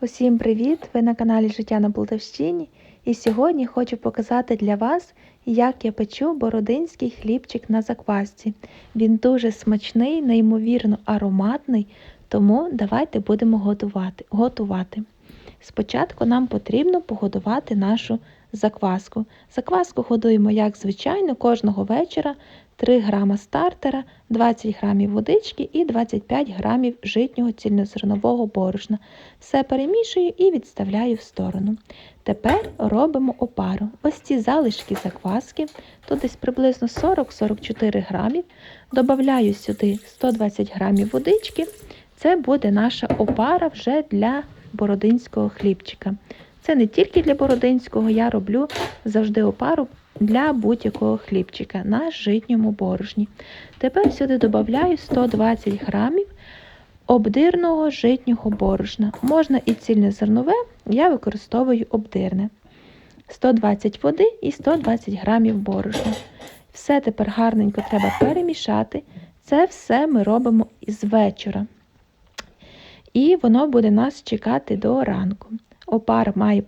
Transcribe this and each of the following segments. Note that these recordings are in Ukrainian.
Усім привіт! Ви на каналі Життя на Полтавщині. І сьогодні хочу показати для вас, як я печу бородинський хлібчик на заквасці. Він дуже смачний, неймовірно ароматний, тому давайте будемо готувати. готувати. Спочатку нам потрібно погодувати нашу закваску. Закваску годуємо, як звичайно, кожного вечора 3 грама стартера, 20 грамів водички і 25 грамів житнього цільнозернового борошна. Все перемішую і відставляю в сторону. Тепер робимо опару. Ось ці залишки закваски, тут десь приблизно 40-44 грамів. Добавляю сюди 120 грамів водички. Це буде наша опара вже для бородинського хлібчика. Це не тільки для бородинського, я роблю завжди опару для будь-якого хлібчика на житньому борошні. Тепер сюди додаю 120 грамів обдирного житнього борошна. Можна і цільне зернове, я використовую обдирне. 120 води і 120 грамів борошна. Все тепер гарненько треба перемішати. Це все ми робимо із вечора. І воно буде нас чекати до ранку. Опар має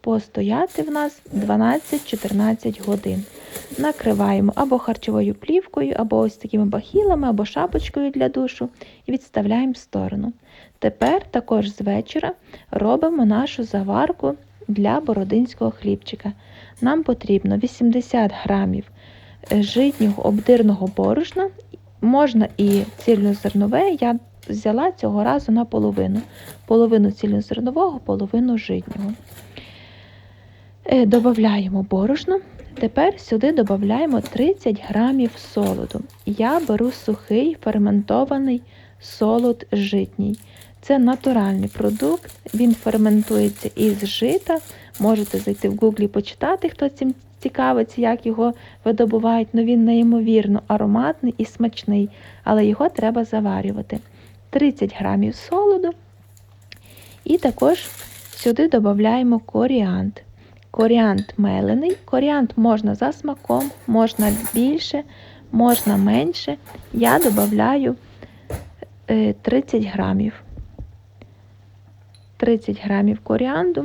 постояти в нас 12-14 годин. Накриваємо або харчовою плівкою, або ось такими бахілами, або шапочкою для душу і відставляємо в сторону. Тепер також з вечора робимо нашу заварку для бородинського хлібчика. Нам потрібно 80 грамів е, житнього обдирного борошна, можна і цільнозернове. Я взяла цього разу на половину. Половину цільнозернового, половину житнього. Е, додаємо борошно. Тепер сюди додаємо 30 грамів солоду. Я беру сухий ферментований солод житній. Це натуральний продукт, він ферментується із жита. Можете зайти в гуглі почитати, хто цим цікавиться, як його видобувають. Ну Він неймовірно ароматний і смачний, але його треба заварювати. 30 грамів солоду. І також сюди додаємо коріант. Коріант мелений. Коріант можна за смаком, можна більше, можна менше. Я додаю 30 грамів. 30 грамів коріанду.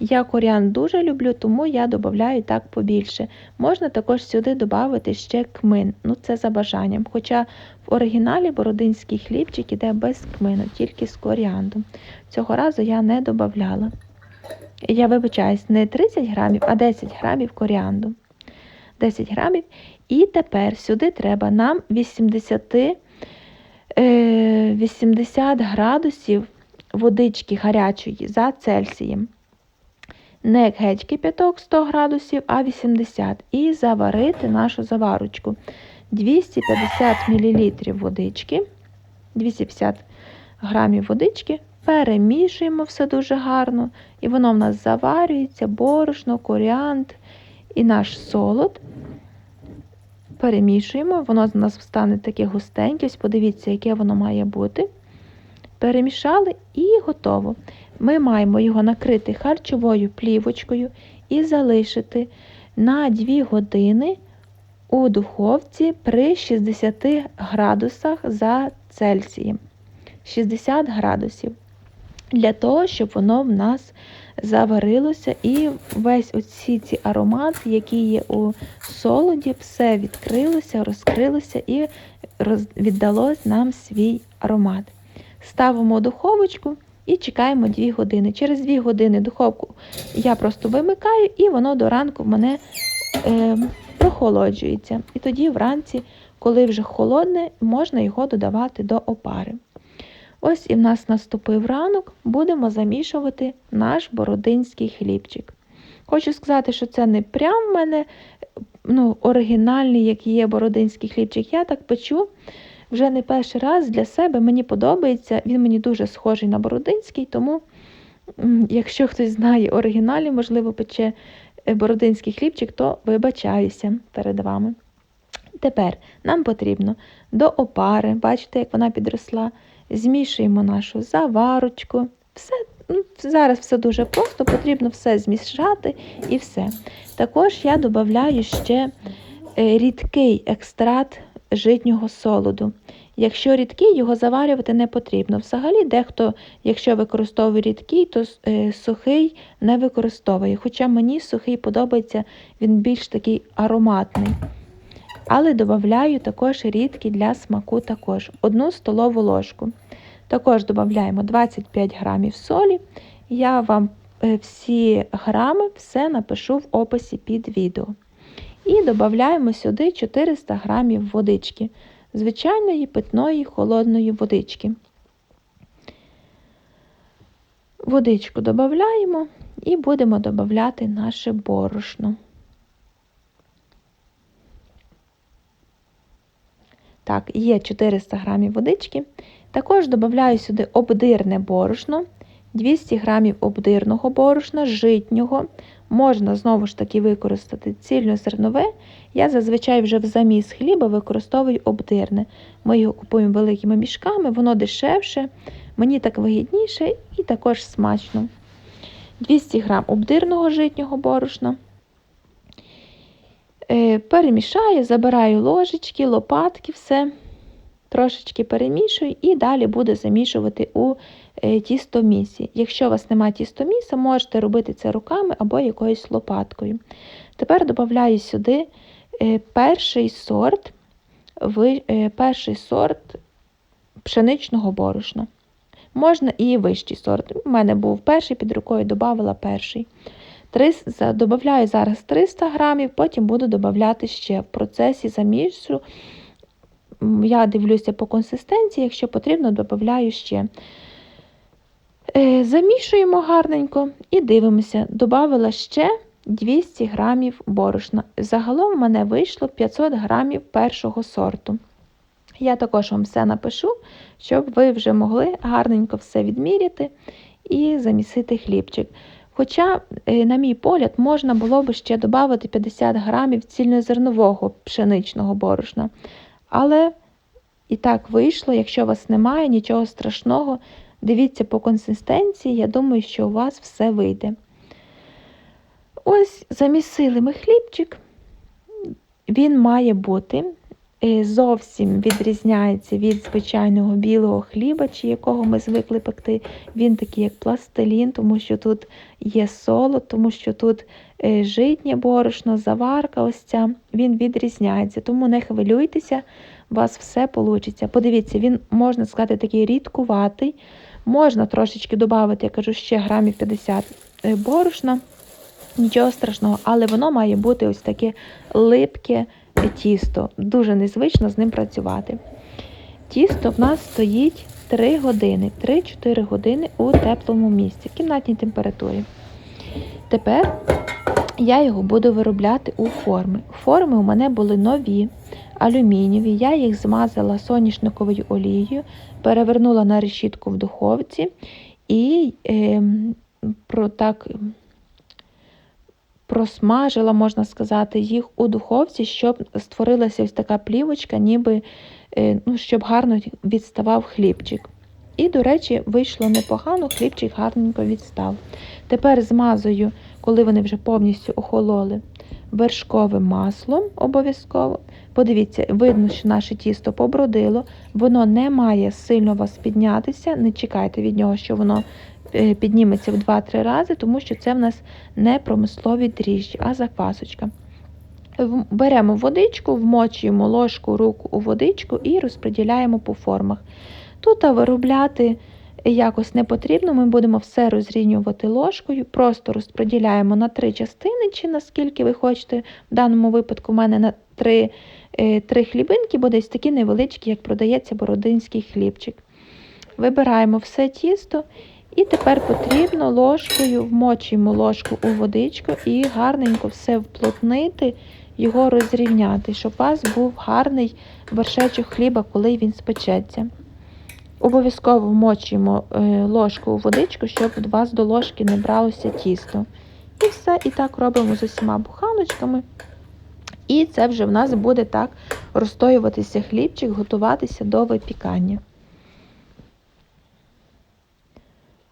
Я коріан дуже люблю, тому я додаю так побільше. Можна також сюди додати ще кмин, ну це за бажанням. Хоча в оригіналі бородинський хлібчик іде без кмину, тільки з коріандом. Цього разу я не додавала. Я вибачаюсь, не 30 грамів, а 10 грамів коріанду. 10 грамів. І тепер сюди треба нам 80 80 е, градусів водички гарячої за Цельсієм не геть кипяток 100 градусів, а 80 і заварити нашу заварочку. 250 мл водички, 250 грамів водички, перемішуємо все дуже гарно, і воно в нас заварюється, борошно, коріант і наш солод. Перемішуємо, воно з нас стане таке густеньке, ось подивіться, яке воно має бути. Перемішали і готово. Ми маємо його накрити харчовою плівочкою і залишити на 2 години у духовці при 60 градусах за Цельсієм. 60 градусів. Для того, щоб воно в нас заварилося і весь оці ці аромати, які є у солоді, все відкрилося, розкрилося і віддало нам свій аромат. Ставимо духовочку і чекаємо 2 години. Через 2 години духовку я просто вимикаю, і воно до ранку в мене е, прохолоджується. І тоді вранці, коли вже холодне, можна його додавати до опари. Ось і в нас наступив ранок, будемо замішувати наш бородинський хлібчик. Хочу сказати, що це не прям в мене ну, оригінальний, як є бородинський хлібчик. Я так печу вже не перший раз для себе мені подобається. Він мені дуже схожий на Бородинський, тому, якщо хтось знає оригіналі, можливо, пече е, бородинський хлібчик, то вибачаюся перед вами. Тепер нам потрібно до опари, бачите, як вона підросла, змішуємо нашу заварочку. Все, ну, Зараз все дуже просто, потрібно все змішати і все. Також я додаю ще е, рідкий екстракт житнього солоду. Якщо рідкий, його заварювати не потрібно. Взагалі, дехто, якщо використовує рідкий, то е, сухий не використовує. Хоча мені сухий подобається, він більш такий ароматний. Але додаю також рідкий для смаку також. Одну столову ложку. Також додаємо 25 грамів солі. Я вам е, всі грами все напишу в описі під відео. І додаємо сюди 400 грамів водички, звичайної питної холодної водички. Водичку додаємо і будемо додати наше борошно. Так, є 400 грамів водички. Також додаю сюди обдирне борошно, 200 грамів обдирного борошна, житнього. Можна знову ж таки використати цільнозернове. Я зазвичай вже в заміс хліба використовую обдирне. Ми його купуємо великими мішками, воно дешевше, мені так вигідніше і також смачно. 200 грам обдирного житнього борошна. Е, перемішаю, забираю ложечки, лопатки, все. Трошечки перемішую і далі буду замішувати у тістомісі. Якщо у вас немає тістоміса, можете робити це руками або якоюсь лопаткою. Тепер додаю сюди е, перший сорт, перший сорт пшеничного борошна. Можна і вищий сорт. У мене був перший під рукою, додавала перший. Додаю зараз 300 грамів, потім буду додавати ще в процесі замішу. Я дивлюся по консистенції, якщо потрібно, додаю ще. Е, замішуємо гарненько і дивимося, додавила ще 200 грамів борошна. Загалом в мене вийшло 500 грамів першого сорту. Я також вам все напишу, щоб ви вже могли гарненько все відміряти і замісити хлібчик. Хоча, е, на мій погляд, можна було б ще додати 50 грамів цільнозернового пшеничного борошна. Але і так вийшло, якщо у вас немає нічого страшного, дивіться по консистенції, я думаю, що у вас все вийде. Ось замісили ми хлібчик, він має бути Е, зовсім відрізняється від звичайного білого хліба, чи якого ми звикли пекти. Він такий, як пластилін, тому що тут є солод, тому що тут е, житнє борошно, заварка. ось ця, Він відрізняється, тому не хвилюйтеся, у вас все вийде. Подивіться, він, можна сказати, такий рідкуватий. Можна трошечки додати, я кажу, ще грамів 50 е, борошна. Нічого страшного, але воно має бути ось таке липке тісто. Дуже незвично з ним працювати. Тісто в нас стоїть 3 години, 3-4 години у теплому місці, в кімнатній температурі. Тепер я його буду виробляти у форми. Форми у мене були нові, алюмінієві. Я їх змазала соняшниковою олією, перевернула на решітку в духовці і е, про так просмажила, можна сказати, їх у духовці, щоб створилася ось така плівочка, ніби е, ну, щоб гарно відставав хлібчик. І, до речі, вийшло непогано, хлібчик гарненько відстав. Тепер змазую, коли вони вже повністю охололи, вершковим маслом обов'язково. Подивіться, видно, що наше тісто побродило, воно не має сильно вас піднятися, не чекайте від нього, що воно Е, підніметься в 2-3 рази, тому що це в нас не промислові дріжджі, а заквасочка. Беремо водичку, вмочуємо ложку руку у водичку і розподіляємо по формах. Тут виробляти якось не потрібно, ми будемо все розрівнювати ложкою, просто розподіляємо на три частини, чи наскільки ви хочете. В даному випадку, в мене на три, е, три хлібинки, бо десь такі невеличкі, як продається бородинський хлібчик. Вибираємо все тісто і тепер потрібно ложкою, вмочуємо ложку у водичку і гарненько все вплотнити, його розрівняти, щоб у вас був гарний вершечок хліба, коли він спечеться. Обов'язково вмочуємо е, ложку у водичку, щоб у вас до ложки не бралося тісто. І все, і так робимо з усіма буханочками. І це вже в нас буде так розстоюватися хлібчик, готуватися до випікання.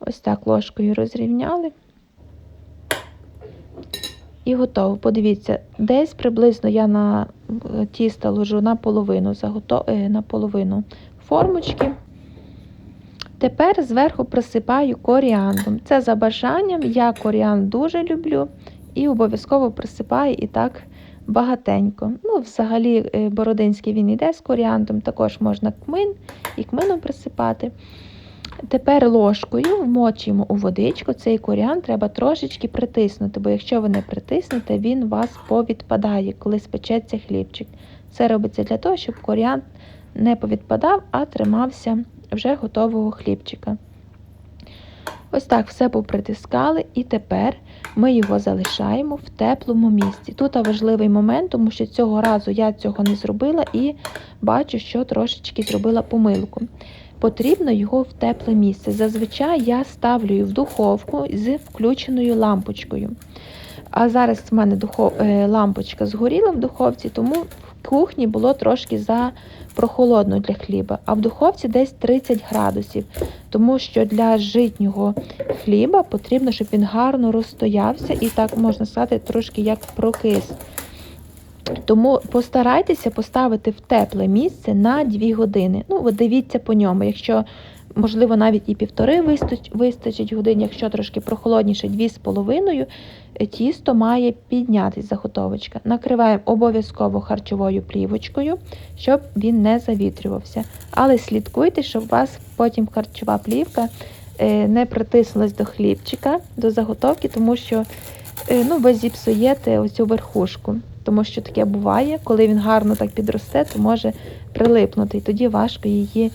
Ось так ложкою розрівняли. І готово. Подивіться, десь приблизно я на е, тісто ложу наполовину, заготов... Е, наполовину формочки. Тепер зверху присипаю коріандром. Це за бажанням, я коріан дуже люблю і обов'язково присипаю і так багатенько. Ну, взагалі, е, бородинський він йде з коріандром, також можна кмин і кмином присипати. Тепер ложкою вмочуємо у водичку. Цей коріан треба трошечки притиснути, бо якщо ви не притиснете, він у вас повідпадає, коли спечеться хлібчик. Це робиться для того, щоб коріан не повідпадав, а тримався вже готового хлібчика. Ось так все попритискали, і тепер ми його залишаємо в теплому місці. Тут важливий момент, тому що цього разу я цього не зробила і бачу, що трошечки зробила помилку. Потрібно його в тепле місце. Зазвичай я ставлю в духовку з включеною лампочкою. А зараз в мене. Е, лампочка згоріла в духовці, тому кухні було трошки за прохолодно для хліба, а в духовці десь 30 градусів, тому що для житнього хліба потрібно, щоб він гарно розстоявся і так можна сказати, трошки як прокис. Тому постарайтеся поставити в тепле місце на 2 години. Ну, от дивіться по ньому. Якщо, можливо, навіть і півтори вистачить годин, якщо трошки прохолодніше, 2,5, тісто має піднятись заготовочка. Накриваємо обов'язково харчовою плівочкою, щоб він не завітрювався. Але слідкуйте, щоб у вас потім харчова плівка е, не притиснулась до хлібчика, до заготовки, тому що е, ну, ви зіпсуєте оцю верхушку тому що таке буває, коли він гарно так підросте, то може прилипнути, і тоді важко її е,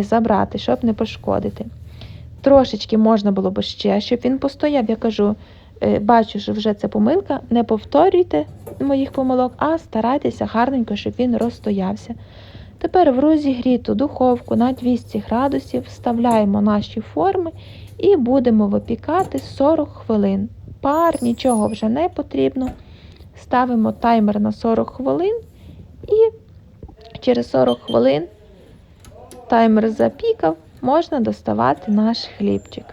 забрати, щоб не пошкодити. Трошечки можна було б ще, щоб він постояв, я кажу, е, бачу, що вже це помилка, не повторюйте моїх помилок, а старайтеся гарненько, щоб він розстоявся. Тепер в розігріту духовку на 200 градусів вставляємо наші форми і будемо випікати 40 хвилин. Пар, нічого вже не потрібно. Ставимо таймер на 40 хвилин і через 40 хвилин таймер запікав, можна доставати наш хлібчик.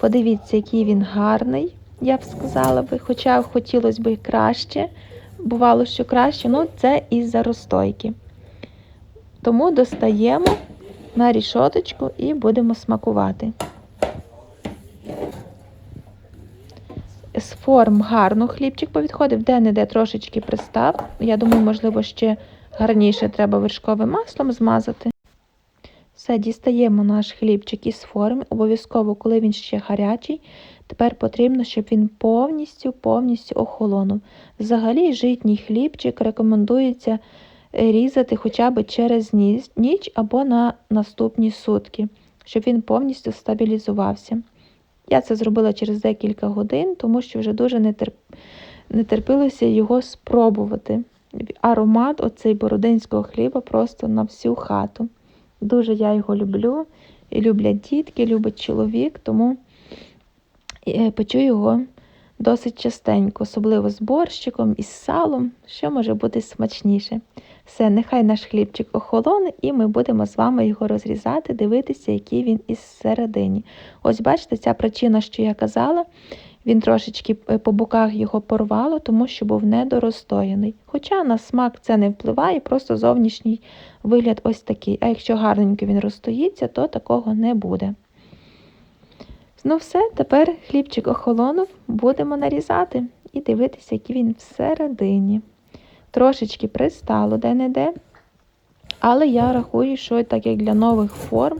Подивіться, який він гарний, я б сказала би, хоча хотілося б краще, бувало, що краще, ну це із-за розстойки. Тому достаємо на рішоточку і будемо смакувати. з форм гарно хлібчик повідходив, де-не-де трошечки пристав. Я думаю, можливо, ще гарніше треба вершковим маслом змазати. Все, дістаємо наш хлібчик із форми. Обов'язково, коли він ще гарячий, тепер потрібно, щоб він повністю повністю охолонув. Взагалі, житній хлібчик рекомендується е, різати хоча б через ніч або на наступні сутки, щоб він повністю стабілізувався. Я це зробила через декілька годин, тому що вже дуже не, терп... не терпилося його спробувати. Аромат оцей бородинського хліба просто на всю хату. Дуже я його люблю. І люблять дітки, любить чоловік, тому е, печу його досить частенько, особливо з борщиком із салом, що може бути смачніше. Все, нехай наш хлібчик охолоне, і ми будемо з вами його розрізати, дивитися, який він із середині. Ось бачите, ця причина, що я казала, він трошечки е, по боках його порвало, тому що був недоростояний. Хоча на смак це не впливає, просто зовнішній вигляд ось такий. А якщо гарненько він розстоїться, то такого не буде. Ну все, тепер хлібчик охолонув, будемо нарізати і дивитися, який він всередині. Трошечки пристало де-не-де. Але я рахую, що так як для нових форм,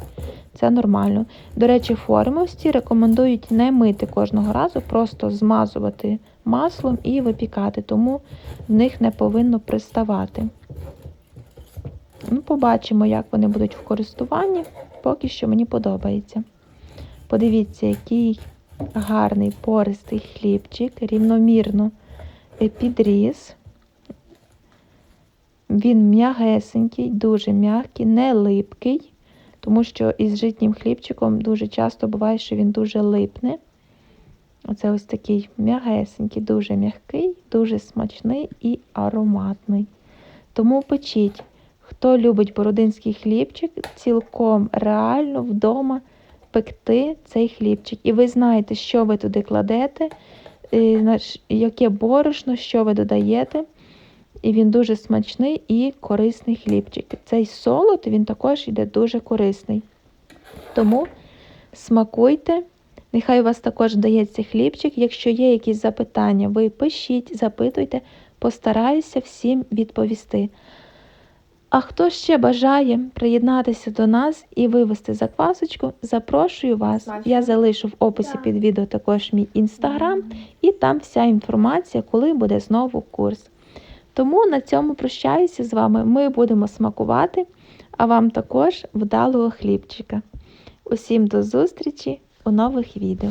це нормально. До речі, форми ось рекомендують не мити кожного разу, просто змазувати маслом і випікати, тому в них не повинно приставати. Ну, Побачимо, як вони будуть в користуванні, поки що мені подобається. Подивіться, який гарний пористий хлібчик, рівномірно підріз. Він м'ягесенький, дуже м'який, не липкий, тому що із житнім хлібчиком дуже часто буває, що він дуже липне. Оце ось такий м'ягесенький, дуже м'який, дуже смачний і ароматний. Тому печіть, хто любить бородинський хлібчик, цілком реально вдома пекти цей хлібчик. І ви знаєте, що ви туди кладете, яке борошно, що ви додаєте. І він дуже смачний і корисний хлібчик. Цей солод він також йде дуже корисний. Тому смакуйте. Нехай у вас також вдається хлібчик. Якщо є якісь запитання, ви пишіть, запитуйте, постараюся всім відповісти. А хто ще бажає приєднатися до нас і вивести заквасочку, запрошую вас. Я залишу в описі під відео також мій інстаграм, і там вся інформація, коли буде знову курс. Тому на цьому прощаюся з вами. Ми будемо смакувати, а вам також вдалого хлібчика. Усім до зустрічі у нових відео.